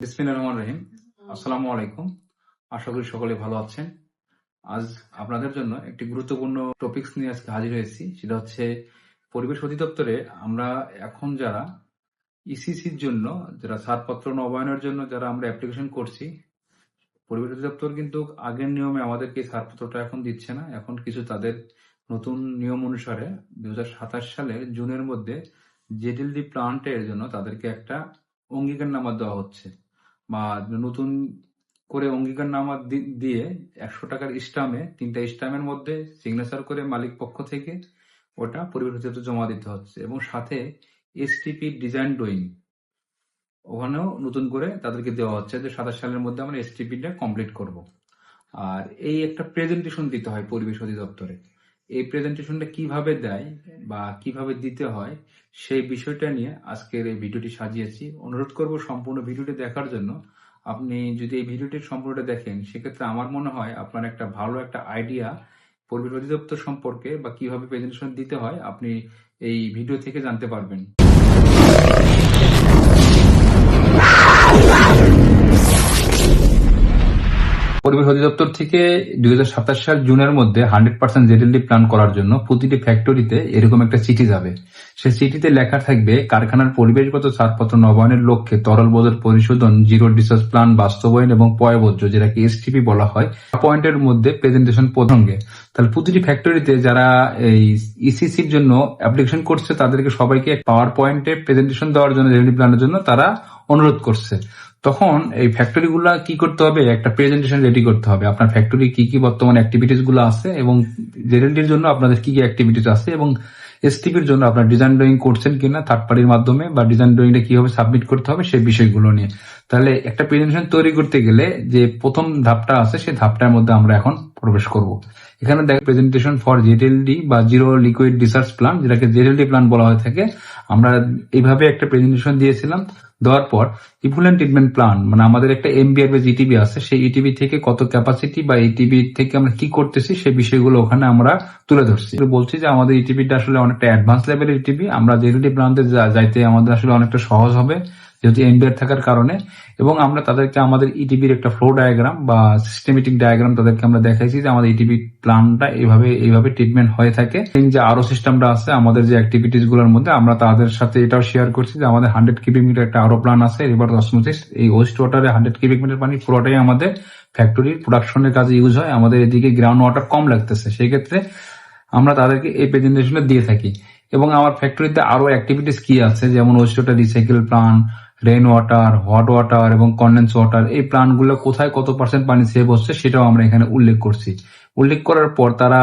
রহিম। আসসালামু আলাইকুম। আশা করি সকলে ভালো আছেন। আজ আপনাদের জন্য একটি গুরুত্বপূর্ণ টপিকস নিয়ে আজকে হাজির হয়েছি। সেটা হচ্ছে পরিবেশ অধিদপ্তরে আমরা এখন যারা ইসিসির জন্য যারা ছাড়পত্র নবায়নের জন্য যারা আমরা অ্যাপ্লিকেশন করছি পরিবেশ অধিদপ্তর কিন্তু আগের নিয়মে আমাদেরকে ছাড়পত্রটা এখন দিচ্ছে না। এখন কিছু তাদের নতুন নিয়ম অনুসারে দুই সালের জুনের মধ্যে জেডিএলডি প্লান্টের জন্য তাদেরকে একটা অঙ্গীকার অঙ্গীকারনামা দেওয়া হচ্ছে। বা নতুন করে অঙ্গীকারনামা দি- দিয়ে একশো টাকার স্টামে, তিনটা স্টামের মধ্যে সিগনেচার করে মালিক পক্ষ থেকে ওটা পরিবেশ অধিদপ্তর জমা দিতে হচ্ছে এবং সাথে এসটিপি ডিজাইন ড্রয়িং ওখানেও নতুন করে তাদেরকে দেওয়া হচ্ছে যে সাতাশ সালের মধ্যে আমরা এসটিপিটা কমপ্লিট করব। আর এই একটা প্রেজেন্টেশন দিতে হয় পরিবেশ অধিদপ্তরে। এই প্রেজেন্টেশনটা কীভাবে দেয় বা কীভাবে দিতে হয় সেই বিষয়টা নিয়ে আজকের এই ভিডিওটি সাজিয়েছি। অনুরোধ করব সম্পূর্ণ ভিডিওটি দেখার জন্য। আপনি যদি এই ভিডিওটি সম্পূর্ণটা দেখেন সেক্ষেত্রে আমার মনে হয় আপনার একটা ভালো একটা আইডিয়া পরিবেশ অধিদপ্তর সম্পর্কে বা কীভাবে প্রেজেন্টেশন দিতে হয় আপনি এই ভিডিও থেকে জানতে পারবেন। পরিবেশ অধিদপ্তর থেকে দুই সাল জুনের মধ্যে হান্ড্রেড পার্সেন্ট জেডিএলডি প্ল্যান করার জন্য প্রতিটি ফ্যাক্টরিতে এরকম একটা চিঠি যাবে। সেই চিঠিতে লেখা থাকবে, কারখানার পরিবেশগত ছাড়পত্র নবায়নের লক্ষ্যে তরল বোধের পরিশোধন, জিরো ডিসচার্জ প্ল্যান বাস্তবায়ন এবং পয়বর্জ্য, যেটাকে এসটিপি বলা হয়, পয়েন্টের মধ্যে প্রেজেন্টেশন প্রসঙ্গে। তাহলে প্রতিটি ফ্যাক্টরিতে যারা এই ইসিসির জন্য অ্যাপ্লিকেশন করছে, তাদেরকে সবাইকে পাওয়ার পয়েন্টে প্রেজেন্টেশন দেওয়ার জন্য জেডিএলডি প্ল্যানের জন্য তারা অনুরোধ করছে। তখন এই ফ্যাক্টরি কি করতে হবে? একটা প্রেজেন্টেশন রেডি করতে হবে। আপনার ফ্যাক্টরি কি কি বর্তমান অ্যাক্টিভিটিসগুলো আছে এবং জেডেলটির জন্য আপনাদের কি কি অ্যাক্টিভিটিস আছে এবং এসটিপির জন্য আপনার ডিজাইন ড্রয়িং করছেন কিনা থার্ড পার্টির মাধ্যমে বা ডিজাইন ড্রয়িংটা কীভাবে সাবমিট করতে হবে সেই বিষয়গুলো নিয়ে। তাহলে একটা প্রেজেন্টেশন তৈরি করতে গেলে যে প্রথম ধাপটা আছে, সেই ধাপটার মধ্যে আমরা এখন প্রবেশ করব। এখানে দেখ প্রেজেন্টেশন ফর জেটেলডি বা জিরো লিকুইড রিসার্চ প্ল্যান যেটাকে জেটেলডি প্ল্যান বলা হয়ে থাকে। আমরা এইভাবে একটা প্রেজেন্টেশন দিয়েছিলাম। দেওয়ার পর ইফুলেন্ট ট্রিটমেন্ট প্ল্যান মানে আমাদের একটা এমবিআর বা জিটিবি আছে, সেই ইটিবি থেকে কত ক্যাপাসিটি বা ইটিবি থেকে আমরা কি করতেছি সেই বিষয়গুলো ওখানে আমরা তুলে ধরছি। বলছি যে আমাদের ইটিবিটা আসলে অনেকটা অ্যাডভান্স লেভেলের ইটিবি আমরা জেডিডি প্ল্যান্টে যাইতে আমাদের আসলে অনেকটা সহজ হবে। যেহেতু এমবিআর থাকার কারণে, এবং আমরা তাদেরকে আমাদের ইটিভির একটা ফ্লো ডায়াগ্রাম বা সিস্টেমেটিক ডায়াগ্রাম তাদেরকে আমরা দেখাইছি যে আমাদের ইটিবি প্ল্যানটা এইভাবে এইভাবে ট্রিটমেন্ট হয়ে থাকে। যে আরও সিস্টেমটা আছে, আমাদের যে অ্যাক্টিভিটিসগুলোর মধ্যে, আমরা তাদের সাথে এটাও শেয়ার করছি যে আমাদের হান্ড্রেড কিউবিক মিটার একটা আরও প্ল্যান আছে রিভার অসমোসিস এই ওয়েস্ট ওয়াটারে হান্ড্রেড কিউবিক মিটার পানি পুরোটাই আমাদের ফ্যাক্টরির প্রোডাকশনের কাজে ইউজ হয়। আমাদের এদিকে গ্রাউন্ড ওয়াটার কম লাগতেছে সেই ক্ষেত্রে আমরা তাদেরকে এই প্রেজেন্টেশনে দিয়ে থাকি। এবং আমার ফ্যাক্টরিতে আরও অ্যাক্টিভিটিস কি আছে? যেমন waste water recycle plan rain water hot water এবং কন্ডেন্স ওয়াটার এই প্ল্যান্টগুলো কোথায় কত পার্সেন্ট পানি সেভ হচ্ছে সেটাও আমরা এখানে উল্লেখ করছি। উল্লেখ করার পর তারা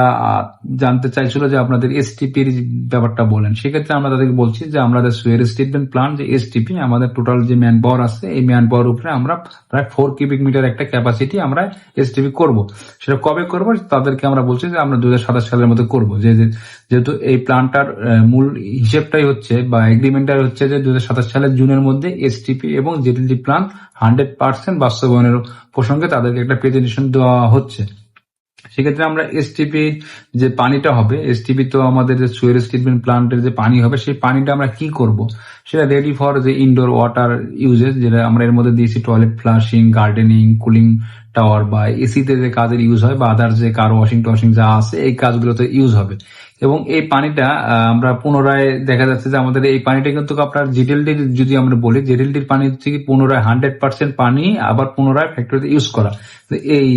জানতে চাইছিল যে আপনাদের এসটিপির ব্যাপারটা বলেন, সেক্ষেত্রে আমরা তাদেরকে বলছি যে আমাদের সুয়ের স্টেটমেন্ট প্ল্যান যে এসটিপি আমাদের টোটাল যে ম্যান পাওয়ার আছে, এই ম্যান পাওয়ার উপরে আমরা প্রায় ফোর কিউবিক মিটার একটা ক্যাপাসিটি আমরা এসটিপি করব। সেটা কবে করব, তাদেরকে আমরা বলছি যে আমরা দু হাজার সাতাশ সালের মধ্যে করব। যে যেহেতু এই প্ল্যানটার মূল হিসেবটাই হচ্ছে বা এগ্রিমেন্টটাই হচ্ছে যে দু হাজার সাতাশ সালের জুনের মধ্যে এসটিপি এবং জেটিডি প্ল্যান হান্ড্রেড পার্সেন্ট বাস্তবায়নের প্রসঙ্গে তাদেরকে একটা প্রেজেন্টেশন দেওয়া হচ্ছে। সেক্ষেত্রে আমরা এসটিপি যে পানিটা হবে এসটিপি তো আমাদের যে সুয়ের ট্রিটমেন্ট প্লান্টের যে পানি হবে, সেই পানিটা আমরা কি করব? সেটা রেডি ফর যে ইনডোর ওয়াটার ইউজেস যেটা আমরা এর মধ্যে দিয়েছি toilet flushing gardening cooling tower বা এসিতে যে কাজের ইউজ হয় বা আদার যে কার ওয়াশিং টশিং যা আছে, এই কাজগুলোতে ইউজ হবে। এবং এই পানিটা আমরা পুনরায় দেখা যাচ্ছে যে আমাদের এই পানিটা কিন্তু আপনার জিটেলডি যদি আমরা বলি জেটেলডির পানি থেকে পুনরায় হান্ড্রেড পার্সেন্ট পানি আবার পুনরায় ফ্যাক্টরিতে ইউজ করা। এই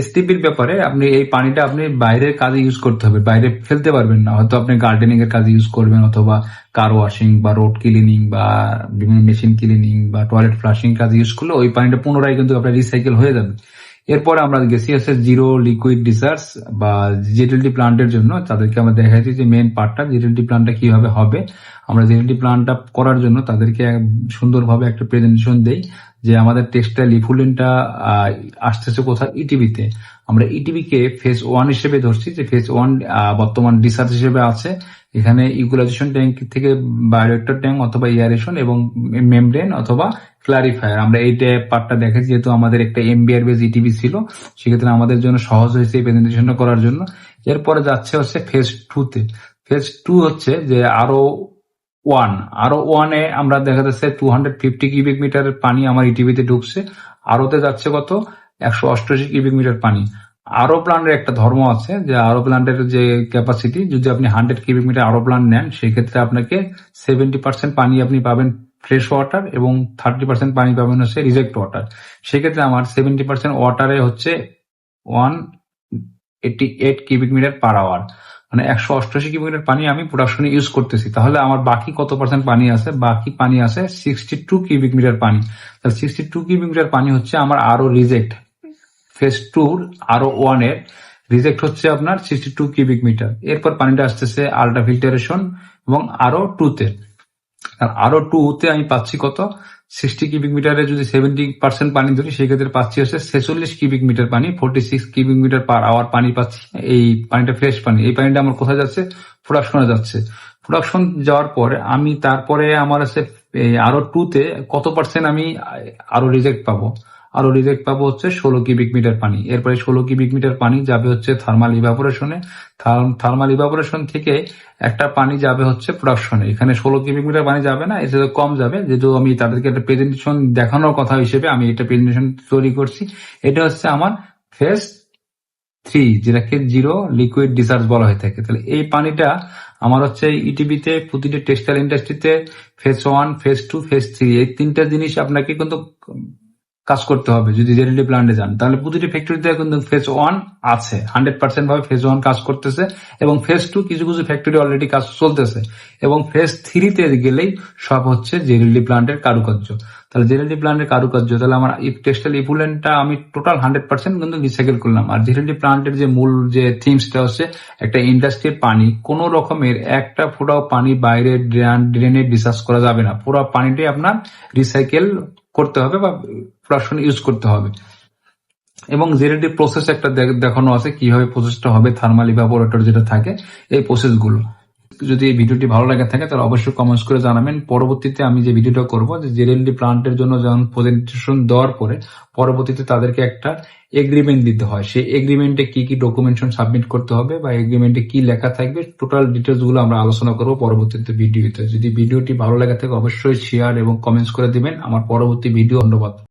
এসটিপির ব্যাপারে আপনি এই পানিটা আপনি বাইরের কাজে ইউজ করতে হবে, বাইরে ফেলতে পারবেন না। হয়তো আপনি গার্ডেনিং এর কাজে ইউজ করবেন অথবা কার ওয়াশিং বা রোড ক্লিনিং বা বিভিন্ন মেশিন ক্লিনিং বা টয়লেট ফ্লাশিং কাজে ইউজ করলে ওই পানিটা পুনরায় কিন্তু আপনার রিসাইকেল হয়ে যাবে। এরপরে আমরা গেছি হচ্ছে জিরো লিকুইড ডিসার্চ বা জেটিএলটি প্লান্টের জন্য। তাদেরকে আমরা দেখাইছি যে মেন পার্টটা জেটিএলটি প্লান্টটা কীভাবে হবে। আমরা জেটিএলটি প্লান্টটা করার জন্য তাদেরকে সুন্দরভাবে একটা প্রেজেন্টেশন দেই। যে আমাদের টেক্সটাইল ইফুলিনটা আসতেছে কোথায়? ইটিভিতে আমরা ইটিভি কে ফেজ ওয়ান হিসেবে ধরছি, যে ফেজ ওয়ান বর্তমান রিসার্চ হিসেবে আছে। এখানে ইকুলাইজেশন ট্যাঙ্ক থেকে বায়োরেক্টর ট্যাঙ্ক অথবা ইয়ারেশন এবং মেমব্রেন অথবা ক্লারিফায়ার আমরা এই পার্টটা দেখেছি যেহেতু আমাদের একটা এমবিআর বেজ ইটিভি ছিল, সেক্ষেত্রে আমাদের জন্য সহজ হয়েছে এই প্রেজেন্টেশনটা করার জন্য। এরপরে যাচ্ছে হচ্ছে ফেজ টু তে। ফেজ টু হচ্ছে যে আরও ওয়ান আরও ওয়ানে আমরা দেখা যাচ্ছে two hundred fifty cubic metre পানি আমার ইটিভিতে ঢুকছে। আরোতে যাচ্ছে কত? একশো অষ্টআশি কিউবিক মিটার পানি। আরও প্লান্টের একটা ধর্ম আছে যে আরও প্লান্টের যে ক্যাপাসিটি যদি আপনি হান্ড্রেড কিউবিক মিটার আরও প্লান্ট নেন, সেক্ষেত্রে আপনাকে সেভেন্টি পার্সেন্ট পানি আপনি পাবেন ফ্রেশ ওয়াটার এবং থার্টি পার্সেন্ট পানি পাবেন হচ্ছে রিজেক্ট ওয়াটার সেক্ষেত্রে আমার সেভেন্টি পার্সেন্ট ওয়াটারে হচ্ছে one eighty eight cubic metre per hour মানে একশো অষ্টআশি কিউবিক পানি আমি প্রোডাকশনে ইউজ করতেছি। তাহলে আমার বাকি কত পার্সেন্ট পানি আছে? বাকি পানি আছে সিক্সটি টু কিউবিক মিটার পানি। তাহলে সিক্সটি টু কিউবিক মিটার পানি হচ্ছে আমার আরও রিজেক্ট ফেজ টুর আরও ওয়ানের রিজেক্ট হচ্ছে আপনার সিক্সটি টু কিউবিক মিটার এরপর পানিটা আসতেছে আল্ট্রা ফিল্টারেশন এবং আরও টুতে আর আরও টুতে আমি পাচ্ছি কত? সিক্সটি কিউবিক মিটারে যদি সেভেন্টি পার্সেন্ট পানি ধরি, সেই ক্ষেত্রে পাচ্ছি হচ্ছে ছেচল্লিশ কিউবিক মিটার পানি forty six cubic metre per hour পানি পাচ্ছি। এই পানিটা ফ্রেশ পানি। এই পানিটা আমার কোথায় যাচ্ছে? প্রোডাকশনে যাচ্ছে। প্রোডাকশন যাওয়ার পরে আমি তারপরে আমার আছে আরও টুতে কত পার্সেন্ট আমি আরও রিজেক্ট পাবো? আরও রিজেক্ট পাবো হচ্ছে ষোলো কিউবিক মিটার পানি। এরপরে ষোলো কিউবিক মিটার পানি যাবে হচ্ছে থার্মাল ইভাপোরেশনে থার্মাল ইভাপোরেশন থেকে একটা পানি যাবে হচ্ছে প্রোডাকশনে এখানে ষোলো কিউবিক মিটার পানি যাবে না, এতে কম যাবে। যেহেতু আমি তাদেরকে একটা প্রেজেন্টেশন দেখানোর কথা হিসেবে আমি এটা প্রেজেন্টেশন তৈরি করছি। এটা হচ্ছে আমার ফেস থ্রি যেটাকে জিরো লিকুইড ডিসার্জ বলা হয়ে থাকে। তাহলে এই পানিটা আমার হচ্ছে ইটিভিতে প্রতিটি টেক্সটাইল ইন্ডাস্ট্রিতে phase one phase two phase three এই তিনটা জিনিস আপনাকে কিন্তু কাজ করতে হবে, যদি জেনেটিভ প্ল্যান্টে যান। তাহলে প্রতিটি ফ্যাক্টরিতে কিন্তু ফেজ ওয়ান আছে হান্ড্রেড পার্সেন্ট ভাবে ফেজ ওয়ান কাজ করতেছে এবং ফেজ টু কিছু কিছু ফ্যাক্টরি অলরেডি কাজ চলতেছে এবং ফেজ থ্রিতে গেলেই সব হচ্ছে জেনেটিভ প্ল্যান্টের কারুকার্য। তাহলে জেনেটিভ প্ল্যান্টের কারুকার্য, তাহলে আমার টেক্সটাইল ইপুলেন্টটা আমি টোটাল হান্ড্রেড পার্সেন্ট কিন্তু রিসাইকেল করলাম। আর জেনেটিভ প্ল্যান্টের যে মূল যে থিমসটা হচ্ছে একটা ইন্ডাস্ট্রির পানি, কোনো রকমের একটা ফোটাও পানি বাইরে ড্রেন ড্রেনে ডিসার্জ করা যাবে না। পুরো পানিটাই আপনার রিসাইকেল করতে হবে বা প্রোডাকশন ইউজ করতে হবে। এবং জেরেডি প্রসেস একটা দেখানো আছে কীভাবে প্রসেসটা হবে থার্মাল ইভাপোরেটর যেটা থাকে, এই প্রসেসগুলো যদি এই ভিডিওটি ভালো লাগে থাকে, তাহলে অবশ্যই কমেন্টস করে জানাবেন। পরবর্তীতে আমি যে ভিডিওটা করব, যে জেরেলডি প্লান্টের জন্য যখন প্রেজেন্টেশন দেওয়ার পরে, পরবর্তীতে তাদেরকে একটা এগ্রিমেন্ট দিতে হয়। সেই এগ্রিমেন্টে কি কি ডকুমেন্টেশন সাবমিট করতে হবে বা এগ্রিমেন্টে কি লেখা থাকবে টোটাল ডিটেলসগুলো আমরা আলোচনা করব পরবর্তীতে ভিডিওতে। যদি ভিডিওটি ভালো লাগে থাকে, অবশ্যই শেয়ার এবং কমেন্টস করে দিবেন। আমার পরবর্তী ভিডিও, ধন্যবাদ।